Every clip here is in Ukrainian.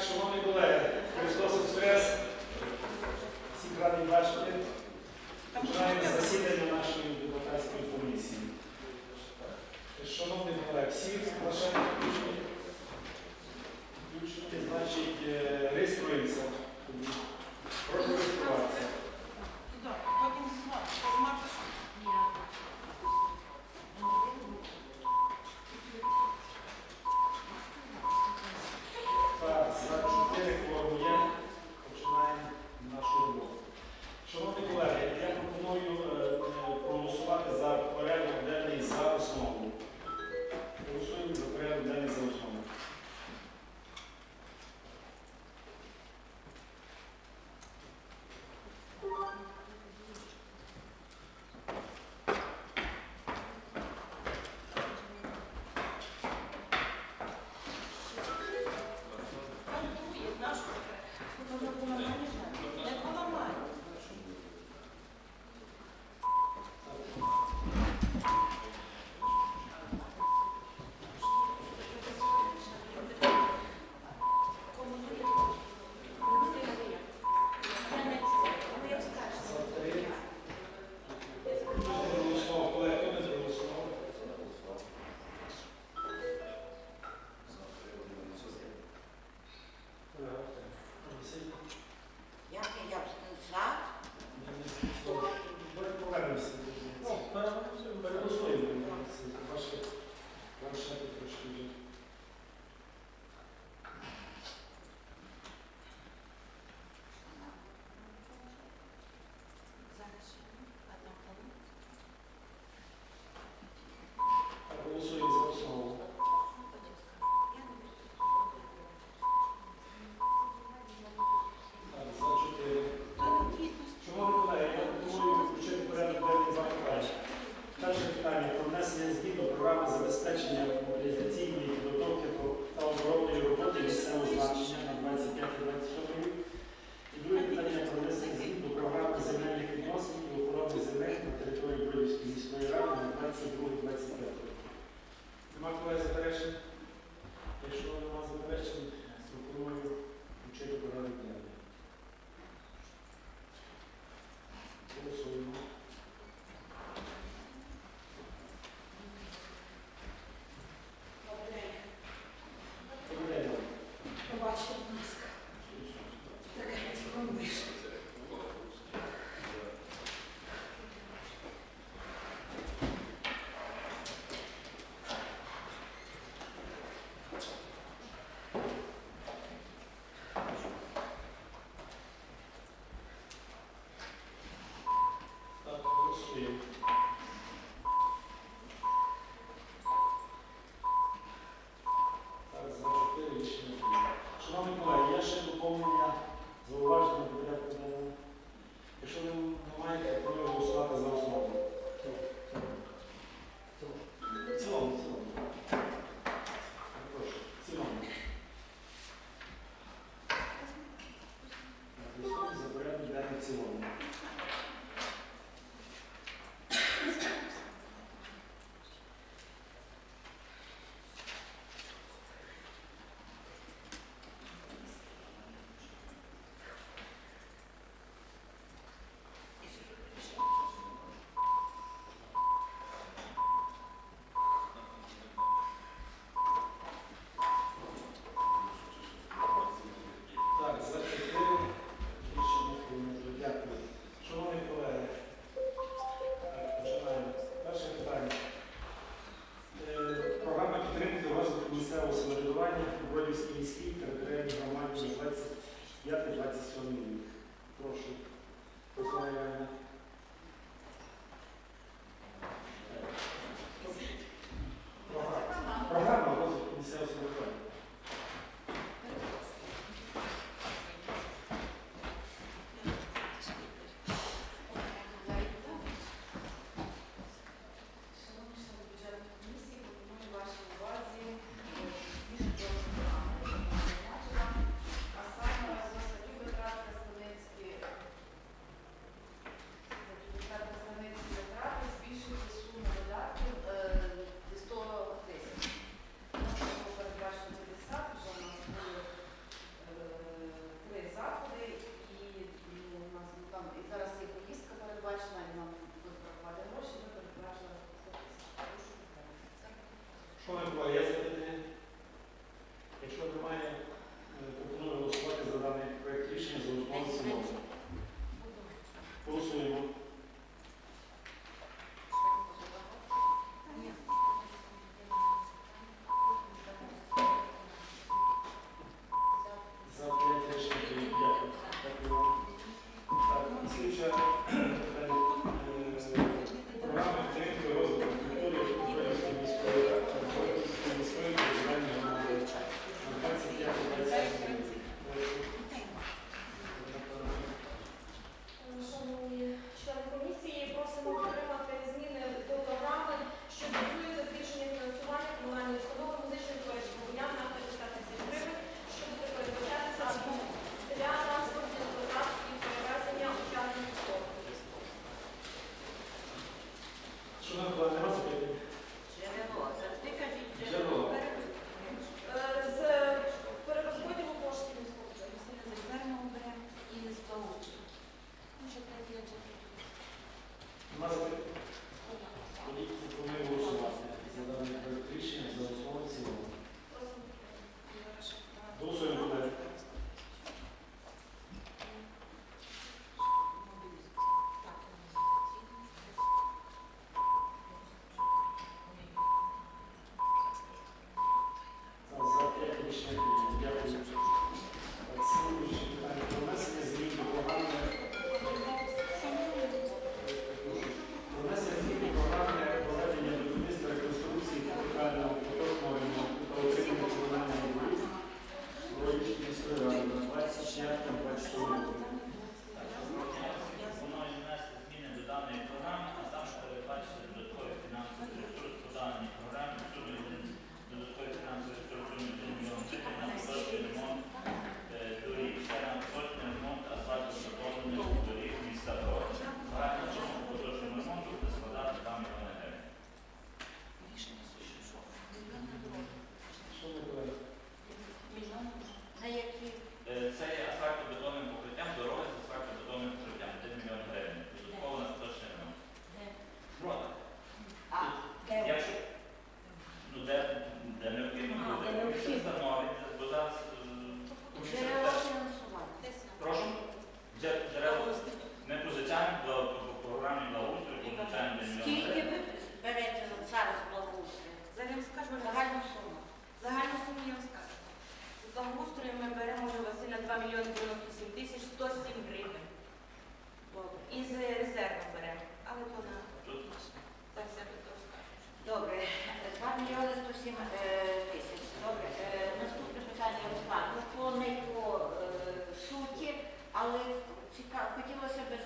taxonomy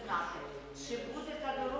знати, чи буде задоволення.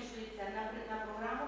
розміщується на програму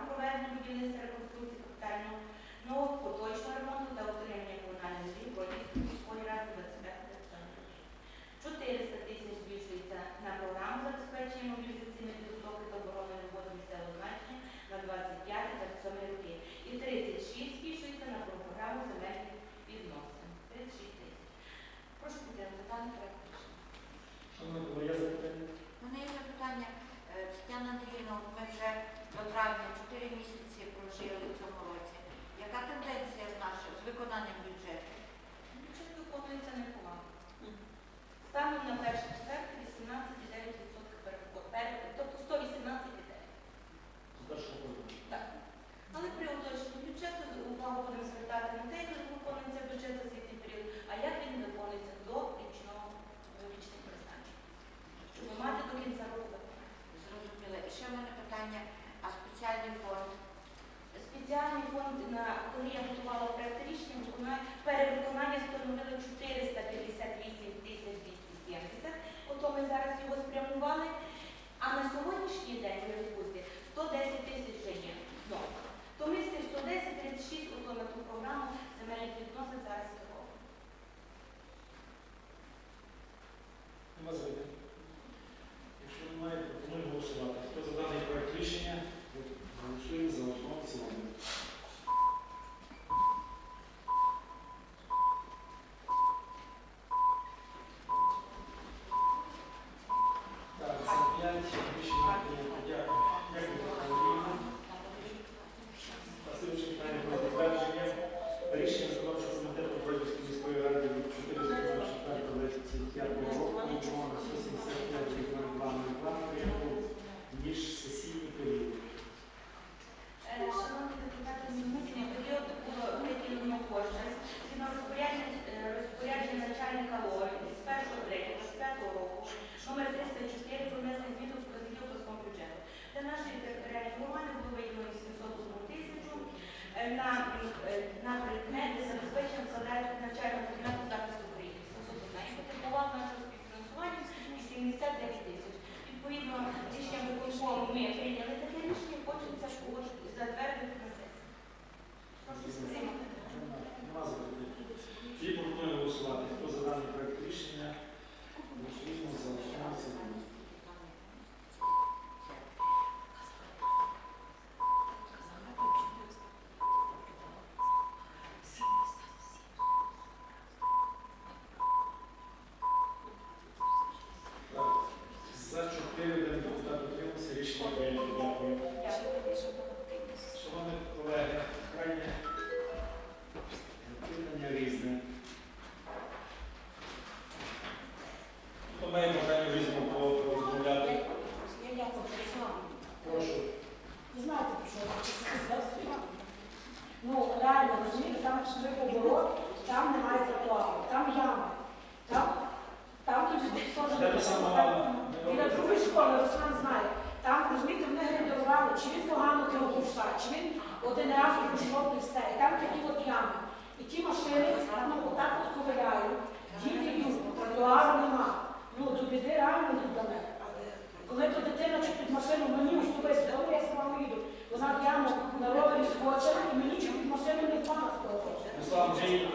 team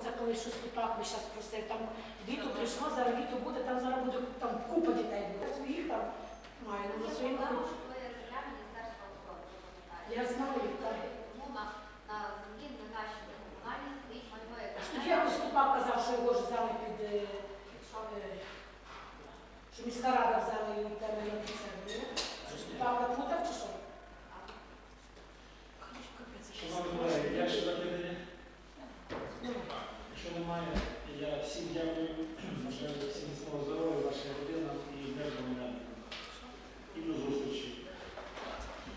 оце коли щось Питак, ми зараз просив, там літо прийшло, зараз літо буде, там зараз буде там купа дітей. Я своїх там маю, на своїх. Я знаю, так. я якось Ступак казав, що його ж взяли під, е, е, що міська рада взяла його в темі.